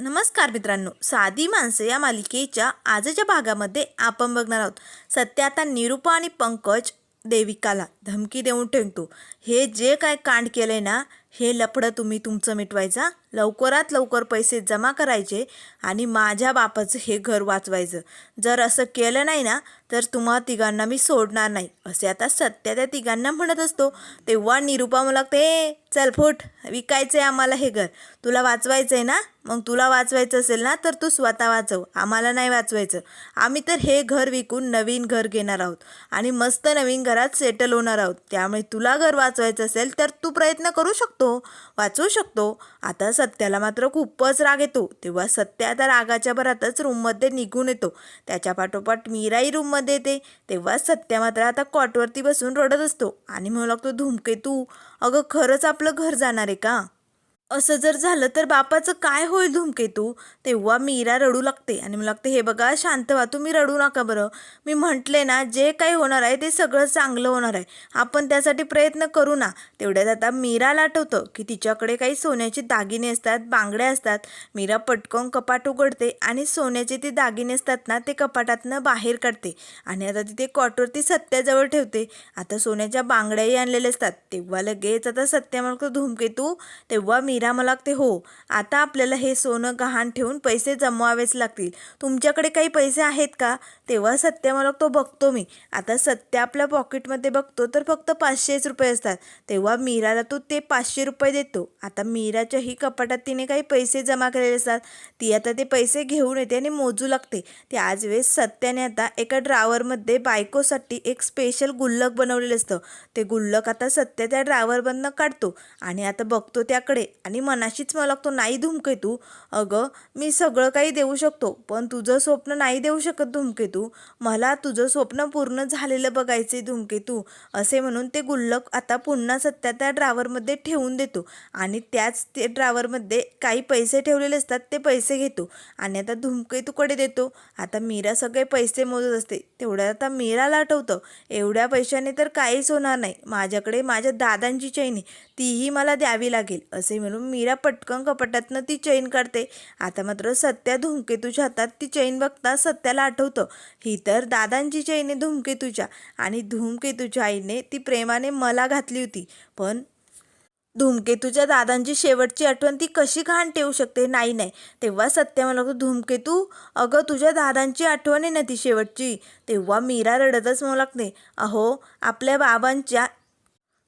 नमस्कार मित्रांनो साधी माणसं या मालिकेच्या आजच्या भागामध्ये आपण बघणार आहोत. सत्य आता निरूपा आणि पंकज देविकाला धमकी देऊन ठेवतो. हे जे काय कांड केलंय ना हे लफडं तुम्ही तुमचं मिटवायचा. लवकरात लवकर पैसे जमा करायचे आणि माझ्या बापाचं हे घर वाचवायचं. जर असं केलं नाही ना तर तुम्हा तिघांना मी सोडणार नाही असे आता सत्या त्या तिघांना म्हणत असतो. तेव्हा निरूपा मला लागते चल फुट विकायचं आहे आम्हाला हे घर. तुला वाचवायचं आहे ना? मग तुला वाचवायचं असेल ना तर तू स्वतः वाचव. आम्हाला नाही वाचवायचं. आम्ही तर हे घर विकून नवीन घर घेणार आहोत आणि मस्त नवीन घरात सेटल होणार आहोत. त्यामुळे तुला घर वाचवायचं असेल तर तू प्रयत्न करू शकतो वाचवू शकतो. आता सत्याला मात्र खूपच राग येतो. तेव्हा सत्या त्या रागाच्या भरातच रूममध्ये निघून येतो. त्याच्या पाठोपाठ मीराही रूममध्ये येते. तेव्हा सत्या मात्र आता कॉटवरती बसून रडत असतो. आणि म्हणू लागतो धुमकेतू अगं खरंच आपलं घर जाणार आहे का? असं जर झालं तर बापाचं काय होईल धूमकेतू तेव्हा मीरा रडू लागते. आणि मला लागते हे बघा शांत व्हा तुम्ही रडू नका बरं. मी म्हटले ना जे काही होणार आहे ते सगळं चांगलं होणार आहे. आपण त्यासाठी प्रयत्न करू ना. तेवढ्यात आता मीराला आठवतं की तिच्याकडे काही सोन्याचे दागिने असतात बांगड्या असतात. मीरा पटकन कपाट उघडते आणि सोन्याचे ते दागिने असतात ना ते कपाटातनं बाहेर काढते. आणि आता तिथे कॉटवरती सत्याजवळ ठेवते. आता सोन्याच्या बांगड्याही आणलेल्या असतात. तेव्हा लगेच आता सत्या म्हणतो धूमकेतू तेव्हा मी मला ते हो. आता आपल्याला हे सोनं गहाण ठेवून पैसे जमवावेच लागतील. तुमच्याकडे काही पैसे आहेत का? तेव्हा सत्या मला तो बघतो मी. आता सत्या आपल्या पॉकेटमध्ये बघतो तर फक्त पाचशेच रुपये असतात. तेव्हा मीराला तो ते पाचशे रुपये देतो. आता मीराच्याही कपाटात तिने काही पैसे जमा केलेले असतात. ती आता ते पैसे घेऊन येते आणि मोजू लागते. ते आज वेळेस सत्याने आता एका ड्रावरमध्ये बायकोसाठी एक स्पेशल गुल्लक बनवलेलं असतं. ते गुल्लक आता सत्या त्या ड्रावरमधनं काढतो आणि आता बघतो त्याकडे. आणि मनाशीच मला लागतो नाही धुमकेतू अगं मी सगळं काही देऊ शकतो पण तुझं स्वप्न नाही देऊ शकत धुमकेतू मला तुझं स्वप्न पूर्ण झालेलं बघायचे धुमकेतू असे म्हणून ते गुल्लक आता पुन्हा सत्या त्या ड्रावरमध्ये ठेवून देतो. आणि त्याच ते ड्रावरमध्ये काही पैसे ठेवलेले असतात ते पैसे घेतो. आणि आता धुमकेतूकडे देतो. आता मीरा सगळे पैसे मोजत असते. तेवढ्यात आता मीराला आठवतं एवढ्या पैशाने तर काहीच होणार नाही. माझ्याकडे माझ्या दादांची चैन आहे तीही मला द्यावी लागेल असे म्हणून मीरा पटकन कपाटातनं ती चैन काढते. आता मात्र सत्या धुमकेतूच्या हातात ती चैन बघता सत्याला आठवतं ही तर दादांची चैन आहे धुमकेतूच्या आणि धूमकेतूच्या आईने ती प्रेमाने मला घातली होती. पण धूमकेतूच्या दादांची शेवटची आठवण ती कशी घाण ठेवू शकते? नाही नाही. तेव्हा सत्य मला लागतो धूमकेतू अगं तुझ्या दादांची आठवण आहे ना ती शेवटची? तेव्हा मीरा रडतच म्हणू लागते अहो आपल्या बाबांच्या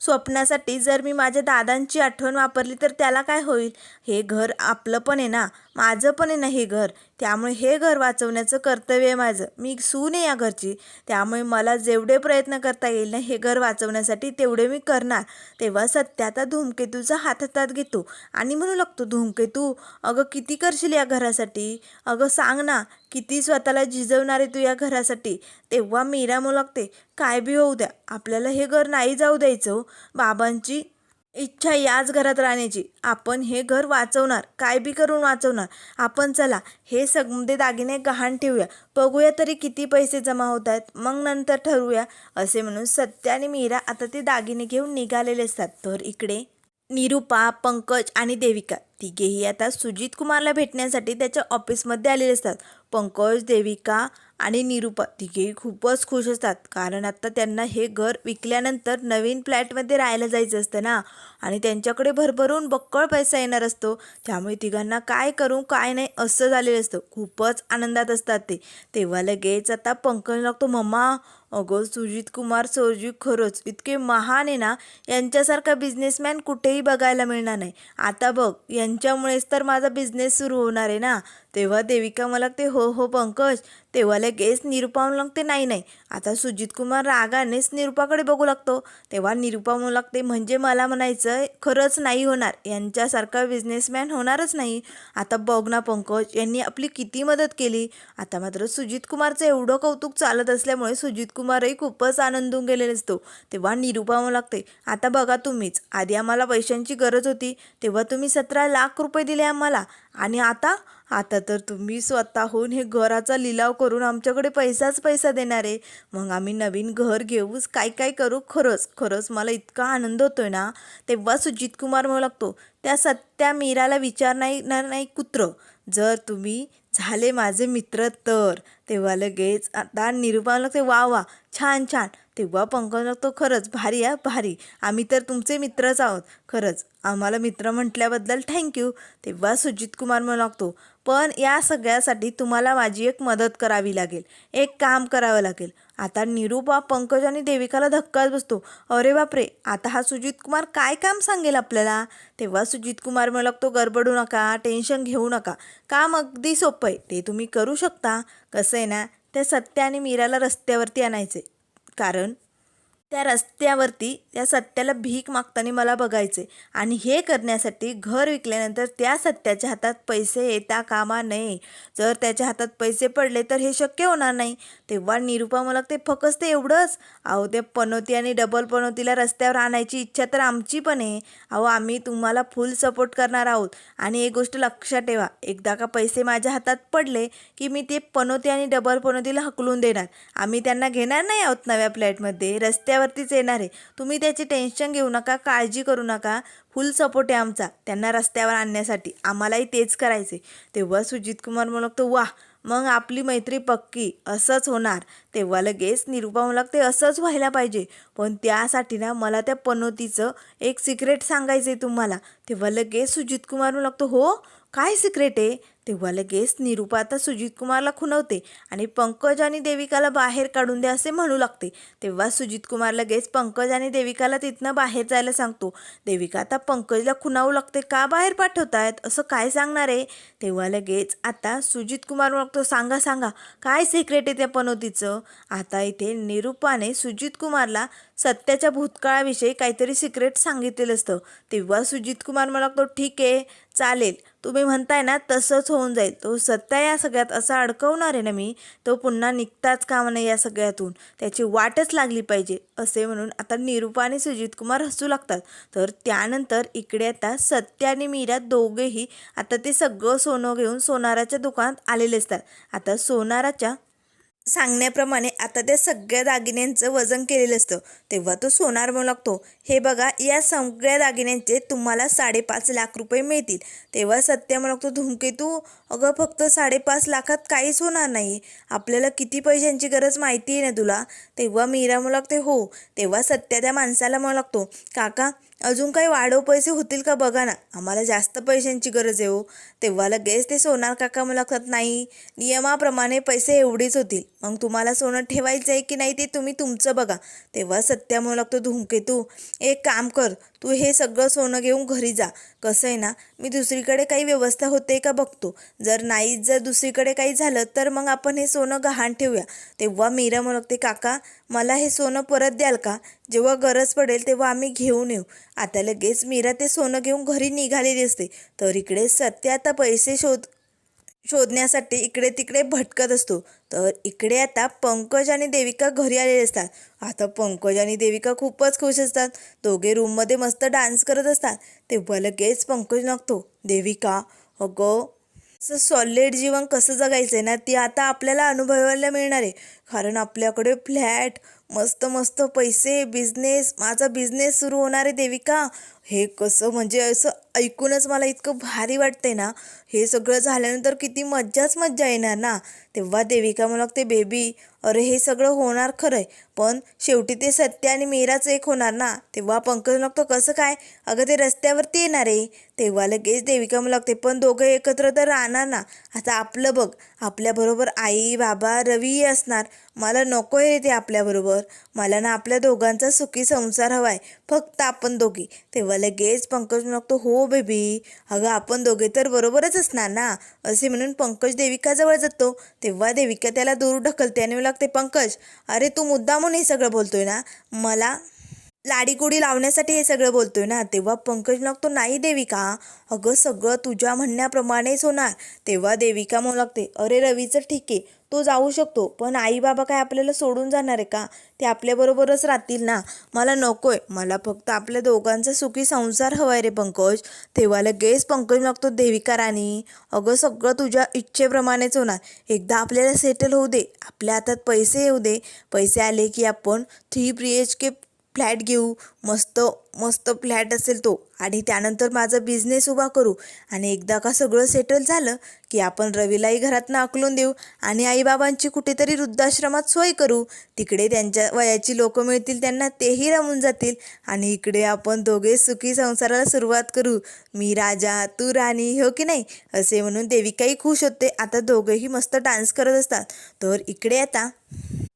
स्वप्नासाठी जर मी माझ्या दादांची आठवण वापरली तर त्याला काय होईल? हे घर आपलं पण आहे ना? माझं पण आहे ना हे घर? त्यामुळे हे घर वाचवण्याचं कर्तव्य आहे माझं. मी सून आहे या घरची. त्यामुळे मला जेवढे प्रयत्न करता येईल ना हे घर वाचवण्यासाठी तेवढे मी करणार. तेव्हा सत्या आता धूमकेतूचा हात हातात घेतो. आणि म्हणू लागतो धूमकेतू अगं किती करशील या घरासाठी? अगं सांग ना किती स्वतःला झिजवणार आहे तू या घरासाठी? तेव्हा मीरा म्हणू लागते काय बी होऊ द्या आपल्याला हे घर नाही जाऊ द्यायचं हो. बाबांची इच्छा याच घरात राहण्याची. आपण हे घर वाचवणार काय बी करून वाचवणार. आपण चला हे सगळे दागिने गहाण ठेवूया. बघूया तरी किती पैसे जमा होत आहेत. मग नंतर ठरवूया असे म्हणून सत्या आणि मीरा आता ते दागिने घेऊन निघालेले असतात. तर इकडे निरूपा पंकज आणि देविका. तिघेही आता सुजित कुमारला भेटण्यासाठी त्याच्या ऑफिसमध्ये आलेले असतात. पंकज देविका आणि निरूपा तिघेही खूपच खुश असतात. कारण आता त्यांना हे घर विकल्यानंतर नवीन फ्लॅटमध्ये राहायला जायचं असतं ना. आणि त्यांच्याकडे भरभरून बक्कळ पैसा येणार असतो. त्यामुळे तिघांना काय करू काय नाही असं झालेलं असतं. खूपच आनंदात असतात ते. तेव्हा लगेच आता पंकज लागतो मम्मा अगं सुजित कुमार सोजी खरंच इतके महान आहे ना यांच्यासारखा बिझनेसमॅन कुठेही बघायला मिळणार नाही. आता बघ यांच्यामुळेच तर माझा बिझनेस सुरू होणार आहे ना. तेव्हा देविका मला लागते हो हो पंकज. तेव्हा लगेच निरुपा लागते नाही नाही. आता सुजित कुमार रागानेच निरुपाकडे बघू लागतो. तेव्हा निरुपा म्हणू लागते म्हणजे मला म्हणायचं खरंच नाही होणार यांच्यासारखा बिझनेसमॅन होणारच नाही. आता बघ ना पंकज यांनी आपली किती मदत केली. आता मात्र सुजित कुमारचं एवढं कौतुक चालत असल्यामुळे सुजित कुमारही खूपच आनंदून गेलेला असतो तेव्हा निरुपावं लागते आता बघा तुम्हीच आधी आम्हाला पैशांची गरज होती तेव्हा तुम्ही सतरा लाख रुपये दिले आम्हाला. आणि आता आता तर तुम्ही स्वतःहून हे घराचा लिलाव करून आमच्याकडे पैसाच पैसा देणार आहे. मग आम्ही नवीन घर घेऊच काय काय करू? खरंच खरंच मला इतका आनंद होतोय ना. तेव्हा सुजित कुमार म्हणू लागतो त्या सत्या मीराला विचार नाही ना- नाही कुत्र. जर तुम्ही झाले माझे मित्र तर. तेव्हा लगेच आता निरूपा लागते वा वा छान छान. तेव्हा पंकज लागतो खरंच भारी आहे भारी. आम्ही तर तुमचे मित्रच आहोत. खरंच आम्हाला मित्र म्हटल्याबद्दल थँक्यू तेव्हा सुजित कुमार म्हणू लागतो पण या सगळ्यासाठी तुम्हाला माझी एक मदत करावी लागेल. एक काम करावं लागेल. आता निरूपा पंकज आणि देविकाला धक्काच बसतो. अरे बापरे आता हा सुजित कुमार काय काम सांगेल आपल्याला? तेव्हा सुजित कुमार म्हणू लागतो गडबडू नका टेन्शन घेऊ नका. काम अगदी सोपं आहे. ते तुम्ही करू शकता. कसं आहे ना त्या सत्या आणि मीराला रस्त्यावरती आणायचे कारण त्या रस्त्यावरती त्या सत्याला भीक मागताना मला बघायचे. आणि हे करण्यासाठी घर विकल्यानंतर त्या सत्याच्या हातात पैसे येता कामा नये. जर त्याच्या हातात पैसे पडले तर हे शक्य होणार नाही. तेव्हा निरुपा मला ते फकस्त एवढंच. अहो ते पनोती आणि डबल पनोतीला रस्त्यावर आणायची इच्छा तर आमची पण आहे. अहो आम्ही तुम्हाला फुल सपोर्ट करणार आहोत. आणि एक गोष्ट लक्षात ठेवा. एकदा का पैसे माझ्या हातात पडले की मी ते पनोती आणि डबल पनोतीला हकलून देणार. आम्ही त्यांना घेणार नाही आहोत नव्या फ्लॅटमध्ये. रस्त्यावरतीच येणार. आहे तुम्ही त्याची टेन्शन घेऊ नका काळजी करू नका. फुल सपोर्ट आहे आमचा. त्यांना रस्त्यावर आणण्यासाठी. आम्हालाही तेच करायचे तेव्हा सुजित कुमार म्हणतो वा मग आपली मैत्री पक्की. असंच होणार. तेव्हा लगेच निरूपा म्हणू लागते असंच व्हायला पाहिजे. पण त्यासाठी ना मला त्या पनोतीचं एक सिक्रेट सांगायचं आहे तुम्हाला. तेव्हा लगेच सुजित कुमार म्हणू लागतो हो काय सिक्रेट आहे? तेव्हा लगेच निरूपा आता सुजित कुमारला खुनवते आणि पंकज आणि देविकाला बाहेर काढून द्या असे म्हणू लागते. तेव्हा सुजित कुमार लगेच पंकज आणि देविकाला तिथनं बाहेर जायला सांगतो. देविका आता पंकजला खुनावू लागते का बाहेर पाठवतायत? असं काय सांगणार? आहे तेव्हा लगेच आता सुजित कुमार म्हणतो सांगा सांगा काय सिक्रेट आहे त्या पनोतीचं? आता इथे निरूपाने सुजित कुमारला सत्याच्या भूतकाळाविषयी काहीतरी सिक्रेट सांगितलेलं असतं. तेव्हा सुजित कुमार मला लागतो ठीक आहे चालेल. तुम्ही म्हणताय ना तसंच होऊन जाईल. तो सत्ता या सगळ्यात असा अडकवणार आहे ना मी तो पुन्हा निघताच कामा नाही या सगळ्यातून. त्याची वाटच लागली पाहिजे असे म्हणून आता निरूपा आणि सुजित कुमार हसू लागतात. तर त्यानंतर इकडे आता सत्या आणि मीरा दोघेही आता ते सगळं सोनं घेऊन सोनाराच्या दुकानात आलेले असतात. आता सोनाराच्या सांगण्याप्रमाणे आता त्या सगळ्या दागिन्यांचं वजन केलेलं असतं. तेव्हा तो सोनार म्हणू लागतो. हे बघा या सगळ्या दागिन्यांचे तुम्हाला साडेपाच लाख रुपये मिळतील. तेव्हा सत्य म्हणू लागतो धूमकेतू अगं फक्त साडेपाच लाखात काहीच होणार नाही. आपल्याला किती पैशांची गरज माहिती आहे ना तुला? तेव्हा मीरा म्हणू लागते हो. तेव्हा सत्या त्या माणसाला म्हणू लागतो काका अजून काही वाढव पैसे होतील का बघा ना. आम्हाला जास्त पैशांची गरज आहे हो. तेव्हा लगेच ते सोनार काका मला नाही नियमाप्रमाणे पैसे एवढेच होतील. मग तुम्हाला सोनं ठेवायचं आहे की नाही ते तुम्ही तुमचं बघा. तेव्हा सत्य म्हणू लागतो धूमकेतू एक काम कर तू हे सगळं सोनं घेऊन घरी जा. कसं आहे ना मी दुसरीकडे काही व्यवस्था होते का बघतो. जर नाही जर दुसरीकडे काही झालं तर मग आपण हे सोनं गहाण ठेवूया. तेव्हा मीरा म्हणू लागते काका मला हे सोनं परत द्याल का? जेव्हा गरज पडेल तेव्हा आम्ही घेऊन येऊ. आता लगेच मीरा ते सोनं घेऊन घरी निघालेली असते. तर इकडे सत्य आता पैसे शोध शोधण्यासाठी इकडे तिकडे भटकत असतो. तर इकडे आता पंकज आणि देविका घरी आलेले असतात. आता पंकज आणि देविका खूपच खुश असतात. दोघे रूममध्ये मस्त डान्स करत असतात. तेव्हा लगेच पंकज नागतो. देविका अगं असं सॉलिड जीवन कसं जगायचं आहे ना ती आता आपल्याला अनुभवायला मिळणार आहे. कारण आपल्याकडे फ्लॅट मस्त मस्त पैसे बिझनेस माझा बिझनेस सुरू होणार आहे देविका. हे कसं म्हणजे असं ऐकूनच मला इतकं भारी वाटतंय ना. हे सगळं झाल्यानंतर किती मज्जाच मज्जा येणार ना. तेव्हा देविका मला ते बेबी अरे हे सगळं होणार खरं आहे पण शेवटी ते सत्य आणि मीराच एक होणार ना. तेव्हा पंकज लागतो कसं काय? अगं ते रस्त्यावरती येणार आहे. तेव्हा लगेच देविका मला लागते पण दोघं एकत्र तर राहणार ना. आता आपलं बघ आपल्याबरोबर आई बाबा रवीही असणार. मला नको आहे ते आपल्याबरोबर. मला ना आपल्या दोघांचा सुखी संसार हवा आहे फक्त आपण दोघी. तेव्हा लगेच पंकज म्हणतो हो बेबी अगं आपण दोघे तर बरोबरच असणार ना? असे म्हणून पंकज देविकाजवळ जातो. तेव्हा देविका त्याला दूर ढकलते आणि लागते पंकज अरे तू मुद्दामून हे सगळं बोलतोय ना? मला लाडीगोडी लावण्यासाठी हे सगळं बोलतोय ना? तेव्हा पंकज लागतो नाही देविका अगं सगळं तुझ्या म्हणण्याप्रमाणेच होणार. तेव्हा देविका म्हणू लागते अरे रवीचं ठीक आहे तो जाऊ शकतो पण आई बाबा काय आपल्याला सोडून जाणार आहे का? ते आपल्याबरोबरच राहतील ना? मला नकोय मला फक्त आपल्या दोघांचा सुखी संसार हवाय रे पंकज. तेव्हा लगेच पंकज लागतो देविका राणी अगं सगळं तुझ्या इच्छेप्रमाणेच होणार. एकदा आपल्याला सेटल होऊ दे आपल्या हातात पैसे येऊ दे. पैसे आले की आपण three B H K flat घेऊ. मस्त मस्त फ्लॅट असेल तो. आणि त्यानंतर माझा बिझनेस उभा करू. आणि एकदा का सगळं सेटल झालं की आपण रवीलाही घरातनं आकलून देऊ. आणि आईबाबांची कुठेतरी वृद्धाश्रमात सोय करू. तिकडे त्यांच्या वयाची लोकं मिळतील त्यांना तेही रमून जातील. आणि इकडे आपण दोघे सुखी संसाराला सुरुवात करू. मी राजा तू राणी हो की नाही? असे म्हणून देविकाही खुश होते. आता दोघेही मस्त डान्स करत असतात. तर इकडे आता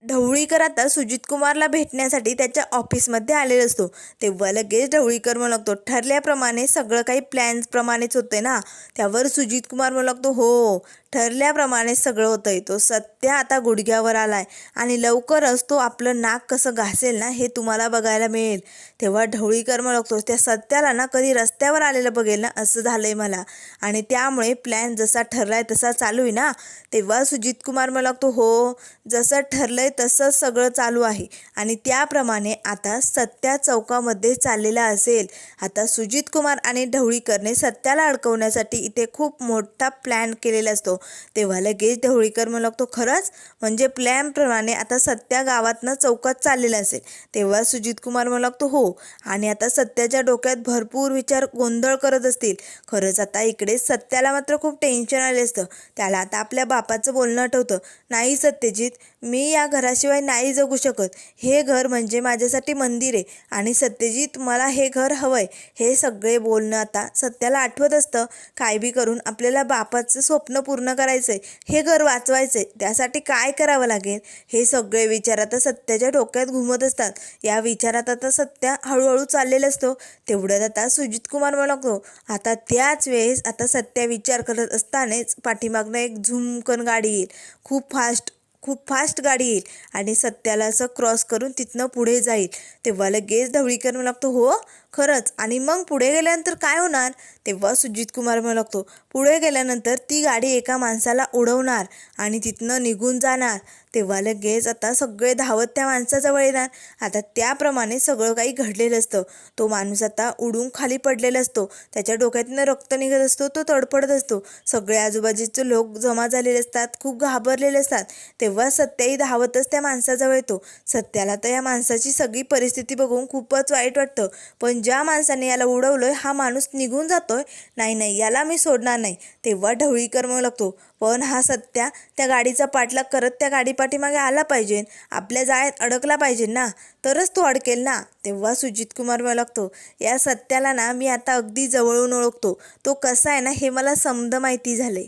ढवळीकर आता सुजित कुमारला भेटण्यासाठी त्याच्या ऑफिसमध्ये आलेला असतो. तेव्हा लगेच ढवळीकर म्हणू लागतो ठरल्याप्रमाणे सगळं काही प्लॅन्सप्रमाणेच होतंय ना? त्यावर सुजित कुमार म्हणू लागतो हो ठरल्याप्रमाणे सगळं होतंय तो. सत्य आता गुडघ्यावर आलाय आणि लवकरच तो आपलं नाक कसं घासेल ना हे तुम्हाला बघायला मिळेल. तेव्हा ढवळीकर मग लागतो त्या सत्याला ना कधी रस्त्यावर आलेलं बघेल ना असं झालंय मला. आणि त्यामुळे प्लॅन जसा ठरलाय तसा चालू आहे ना. तेव्हा सुजित कुमार म्हणू लागतो हो जसं ठरलंय तसं सगळं चालू आहे. आणि त्याप्रमाणे आता सत्या चौकामध्ये चाललेला असेल. आता सुजित कुमार आणि ढवळीकरने सत्याला अडकवण्यासाठी इथे खूप मोठा प्लॅन केलेला असतो. तेव्हा लगेच ढवळीकर म्हणू लागतो खरंच? म्हणजे प्लॅनप्रमाणे आता सत्या गावातनं चौकात चाललेला असेल. तेव्हा सुजित कुमार म्हणू लागतो हो आणि आता सत्याच्या डोक्यात भरपूर विचार गोंधळ करत असतील. खरंच आता इकडे सत्याला मात्र खूप टेन्शन आले असतं. त्याला आता आपल्या बापाचं बोलणं आठवतं. नाही सत्यजित मी या घराशिवाय नाही जगू शकत. हे घर म्हणजे माझ्यासाठी मंदिर आहे आणि सत्यजित मला हे घर हवंय. हे सगळे बोलणं आता सत्याला आठवत असतं. काय बी करून आपल्याला बापाचं स्वप्न पूर्ण करायचंय हे घर वाचवायचंय त्यासाठी काय करावं लागेल? हे सगळे विचार आता सत्याच्या डोक्यात घुमत असतात. या विचारात आता सत्या हळूहळू चाललेला असतो. तेवढ्यात आता सुजित कुमार म्हणतो लागतो आता त्याच वेळेस आता सत्या विचार करत असतानाच पाठीमागनं एक झुमकन गाडी येईल. खूप फास्ट खूप फास्ट गाडी येईल आणि सत्याला असं क्रॉस करून तिथनं पुढे जाईल. तेव्हा लगेच ढवळीकर म्हणतो लागतो हो खरंच. आणि मग पुढे गेल्यानंतर काय होणार? तेव्हा सुजित कुमार म्हणू लागतो पुढे गेल्यानंतर ती गाडी एका माणसाला उडवणार आणि तिथनं निघून जाणार. तेव्हा लगेच आता सगळे धावत त्या माणसाजवळ येणार. आता त्याप्रमाणे सगळं काही घडलेलं असतं. तो माणूस आता उडून खाली पडलेला असतो. त्याच्या डोक्यातनं रक्त निघत असतो. तो तडफडत असतो. सगळे आजूबाजूचे लोक जमा झालेले असतात. खूप घाबरलेले असतात. तेव्हा सत्याही धावतच त्या माणसाजवळ येतो. सत्याला तर या माणसाची सगळी परिस्थिती बघून खूपच वाईट वाटतं. पण ज्या माणसाने याला उडवलंय हा माणूस निघून जातोय. नाही नाही याला मी सोडणार नाही. तेव्हा ढवळीकर म्हणू लागतो पण हा सत्या त्या गाडीचा पाठलाग करत त्या गाडी पाठीमागे आला पाहिजे. आपल्या जाळ्यात अडकला पाहिजे ना. तरच तो अडकेल ना. तेव्हा सुजित कुमार म्हणू लागतो या सत्याला ना मी आता अगदी जवळून ओळखतो. तो कसा आहे ना हे मला समद माहिती झाले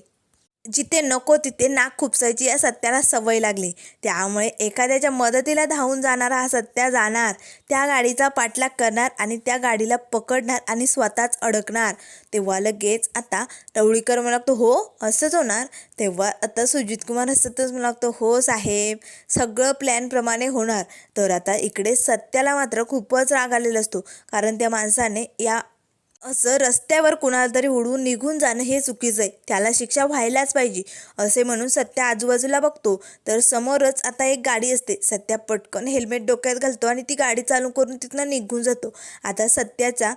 जिथे नको तिथे नाक खुपसायची या सत्याला सवय लागली. त्यामुळे एखाद्याच्या मदतीला धावून जाणारा हा सत्या जाणार. त्या गाडीचा पाठलाग करणार आणि त्या गाडीला पकडणार आणि स्वतःच अडकणार. तेव्हा लगेच आता टवळीकर म्हणू लागतो हो असंच होणार? तेव्हा आता सुजित कुमार हसतच म्हणू लागतो हो साहेब सगळं प्लॅनप्रमाणे होणार. तर आता इकडे सत्याला मात्र खूपच राग आलेला असतो. कारण त्या माणसाने या असं रस्त्यावर कुणाला तरी उडवून निघून जाणं हे चुकीचं आहे. त्याला शिक्षा व्हायलाच पाहिजे असे म्हणून सत्या आजूबाजूला बघतो. तर समोरच आता एक गाडी असते. सत्या पटकन हेल्मेट डोक्यात घालतो आणि ती गाडी चालू करून तिथनं निघून जातो. आता सत्याचा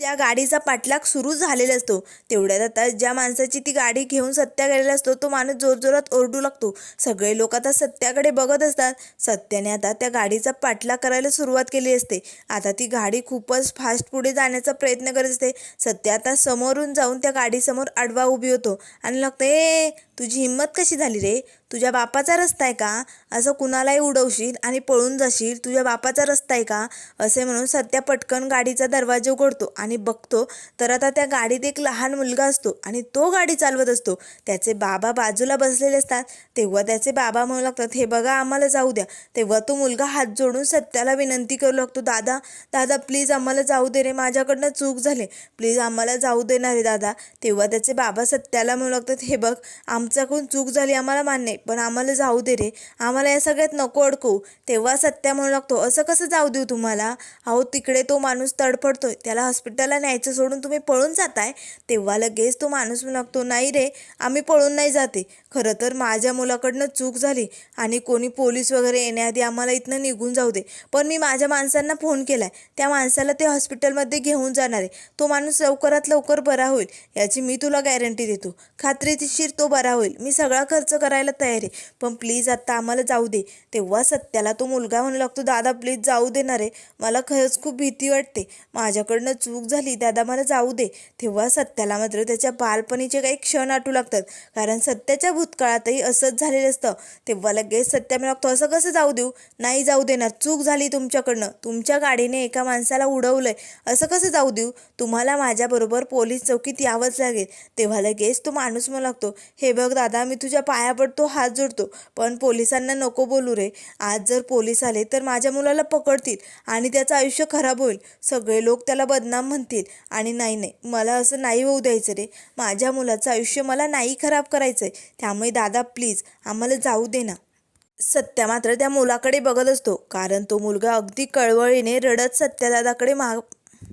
त्या गाडीचा पाठलाग सुरू झालेला असतो. तेवढ्यात आता ज्या माणसाची ती गाडी घेऊन सत्या गेलेला असतो तो माणूस जोरजोरात ओरडू लागतो. सगळे लोक आता सत्याकडे बघत असतात. सत्याने आता त्या गाडीचा पाठलाग करायला सुरुवात केली असते. आता ती गाडी खूपच फास्ट पुढे जाण्याचा प्रयत्न करत असते. सत्या आता समोरून जाऊन त्या गाडीसमोर आडवा उभी होतो आणि लागतं ए तुझी हिंमत कशी झाली रे? तुझ्या बापाचा रस्ता आहे का? असं कुणालाही उडवशील आणि पळून जाशील? तुझ्या बापाचा रस्ता आहे का? असे म्हणून सत्या पटकन गाडीचा दरवाजा उघडतो आणि आणि बघतो तर आता त्या गाडीत एक लहान मुलगा असतो आणि तो गाडी चालवत असतो. त्याचे बाबा बाजूला बसलेले असतात. तेव्हा त्याचे बाबा म्हणू लागतात हे बघा आम्हाला जाऊ द्या. तेव्हा तो मुलगा हात जोडून सत्याला विनंती करू लागतो दादा दादा प्लीज आम्हाला जाऊ दे रे माझ्याकडनं चूक झाली. प्लीज आम्हाला जाऊ देणार रे दादा. तेव्हा त्याचे बाबा सत्याला म्हणू लागतात हे बघ आमच्याकडून चूक झाली आम्हाला मान्य पण आम्हाला जाऊ दे रे. आम्हाला या सगळ्यात नको अडकू तेव्हा सत्या म्हणू लागतो असं कसं जाऊ देऊ तुम्हाला? अहो तिकडे तो माणूस तडफडतोय त्याला हॉस्पिटल हॉस्पिटलला न्यायचं सोडून तुम्ही पळून जाताय तेव्हा लगेच तो माणूस म्हणू लागतो नाही रे आम्ही पळून नाही जाते. खरं तर माझ्या मुलाकडनं चूक झाली आणि कोणी पोलीस वगैरे येण्याआधी आम्हाला इथनं निघून जाऊ दे. पण मी माझ्या माणसांना फोन केलाय. त्या माणसाला ते हॉस्पिटलमध्ये घेऊन जाणार आहे. तो माणूस लवकरात लवकर बरा होईल याची मी तुला गॅरंटी देतो. खात्रीशीर तो बरा होईल. मी सगळा खर्च करायला तयार आहे. पण प्लीज आत्ता आम्हाला जाऊ दे. तेव्हा सत्याला तो मुलगा म्हणू लागतो दादा प्लीज जाऊ देणार आहे मला खरंच खूप भीती वाटते. माझ्याकडनं चूक झाली दादा मला जाऊ दे. तेव्हा सत्याला मात्र त्याच्या बालपणीचे काही क्षण आटू लागतात. कारण सत्याच्या भूतकाळातही असंच झालेलं असतं. तेव्हा लगेच सत्या म्हणू लागतो असं कसं जाऊ देऊ? नाही जाऊ देणार. चूक झाली तुमच्याकडनं. तुमच्या गाडीने एका माणसाला उडवलंय. असं कसं जाऊ देऊ? तुम्हाला माझ्याबरोबर पोलीस चौकीत यावंच लागेल. तेव्हा लगेच तो माणूस मला लागतो हे बघ दादा मी तुझ्या पाया पडतो हात जोडतो. पण पोलिसांना नको बोलू रे. आज जर पोलीस आले तर माझ्या मुलाला पकडतील आणि त्याचं आयुष्य खराब होईल. सगळे लोक त्याला बदनाम म्हणतील. आणि नाही नाही. मला असं नाही होऊ द्यायचं रे. माझ्या मुलाचं आयुष्य मला नाही खराब करायचं आहे त्यामुळे दादा प्लीज आम्हाला जाऊ दे ना. सत्या मात्र त्या मुलाकडे बघत असतो. कारण तो मुलगा अगदी कळवळीने रडत सत्यादादाकडे माग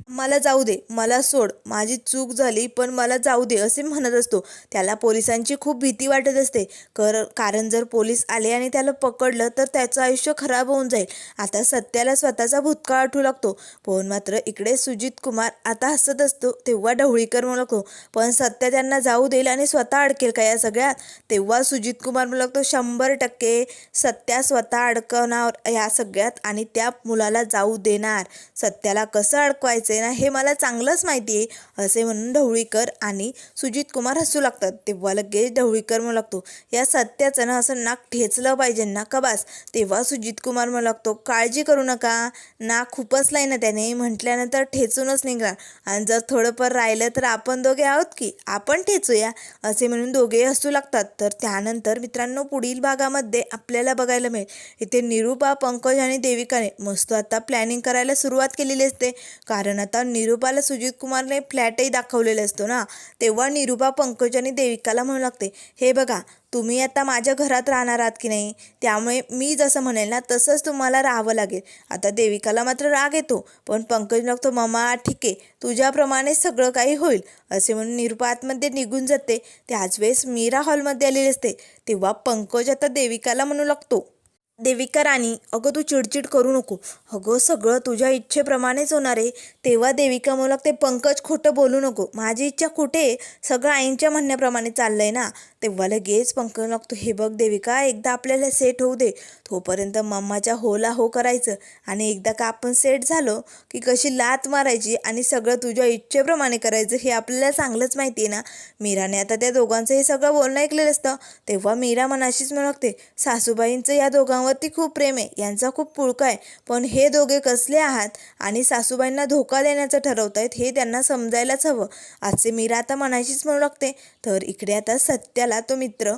मला जाऊ दे मला सोड माझी चूक झाली पण मला जाऊ दे असे म्हणत असतो. त्याला पोलिसांची खूप भीती वाटत असते. कर कारण जर पोलीस आले आणि त्याला पकडलं तर त्याचं आयुष्य खराब होऊन जाईल. आता सत्याला स्वतःचा भूतकाळ आठवू लागतो. पण मात्र इकडे सुजित कुमार आता हसत असतो तेव्हा ढवळीकर म्हणू लागतो पण सत्या त्यांना जाऊ देईल आणि स्वतः अडकेल का या सगळ्यात? तेव्हा सुजित कुमार म्हणू लागतो शंभर टक्के सत्या स्वतः अडकवणार या सगळ्यात आणि त्या मुलाला जाऊ देणार. सत्याला कसं अडकवाय अडकवायचं ना हे मला चांगलंच माहिती आहे असे म्हणून ढवळीकर आणि सुजित कुमार हसू लागतात. तेव्हा लगेच ढवळीकर म्हणू लागतो या सत्याचं ना असं नाक ठेचलं पाहिजे ना का बास? तेव्हा सुजित कुमार म्हणू लागतो काळजी करू नका. नाक खुपसलाय ना त्याने. म्हटल्यानंतर ठेचूनच निघणार. आणि जर थोडंफार राहिलं तर आपण दोघे आहोत की? आपण ठेचूया. असे म्हणून दोघे हसू लागतात. तर त्यानंतर मित्रांनो पुढील भागामध्ये आपल्याला बघायला मिळेल. इथे निरूपा पंकज आणि देविकाने मस्त आता प्लॅनिंग करायला सुरुवात केलेली असते. कारण कारण आता निरूपाला सुजित कुमारने फ्लॅटही दाखवलेला असतो ना तेव्हा निरूपा पंकज आणि देविकाला म्हणू लागते हे बघा तुम्ही आता माझ्या घरात राहणार आहात की नाही त्यामुळे मी जसं म्हणेल ना तसंच तुम्हाला राहावं लागेल. आता देविकाला मात्र राग येतो पण पंकज लागतो ममा ठीक आहे तुझ्याप्रमाणे सगळं काही होईल. असे म्हणून निरूपा आतमध्ये निघून जाते. त्याच वेळेस मीरा हॉलमध्ये आलेली असते. तेव्हा पंकज आता देविकाला म्हणू लागतो देविका राणी अगं तू चिडचिड करू नको. अगं सगळं तुझ्या इच्छेप्रमाणेच होणार आहे. तेव्हा देविका मला ते पंकज खोटं बोलू नको. माझी इच्छा कुठे? आहे सगळं आईंच्या म्हणण्याप्रमाणे चाललंय ना. तेव्हा लगेच पंकज लागतो हे बघ देविका एकदा आपल्याला सेट होऊ दे. तोपर्यंत मम्माच्या होला हो करायचं. आणि एकदा का आपण सेट झालो की कशी लात मारायची आणि सगळं तुझ्या इच्छेप्रमाणे करायचं हे आपल्याला चांगलंच माहिती आहे ना. मीराने आता त्या दोघांचं हे सगळं बोलणं ऐकलेलं असतं. तेव्हा मीरा मनाशीच म्हणते सासूबाईंचं या दोघांवरती खूप प्रेम आहे. यांचा खूप पुळका आहे. पण हे दोघे कसले आहात? आणि सासूबाईंना धोका देण्याचं ठरवत आहेत हे त्यांना समजायलाच हवं. असे मीरा आता मनाशीच म्हणू लागते तर इकडे आता सत्याला तो मित्र.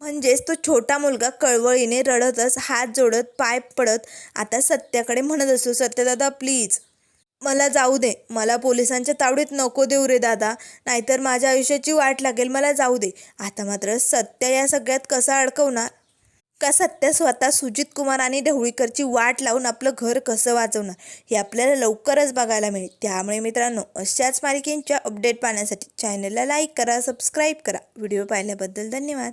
म्हणजेच तो छोटा मुलगा कळवळीने रडतच हात जोडत पाय पडत आता सत्याकडे म्हणत असतो सत्यदादा प्लीज. मला जाऊ दे. मला पोलिसांच्या तावडीत नको देऊ रे दादा. नाहीतर माझ्या आयुष्याची वाट लागेल. मला जाऊ दे. आता मात्र सत्य या सगळ्यात कसा अडकवणार का सत्य स्वतः सुजित कुमार आणि ढवळीकरची वाट लावून आपलं घर कसं वाचवणार? हे आपल्याला लवकरच बघायला मिळेल. त्यामुळे मित्रांनो अशाच मालिकेंच्या अपडेट पाहण्यासाठी चॅनलला लाईक करा सबस्क्राईब करा. व्हिडिओ पाहिल्याबद्दल धन्यवाद.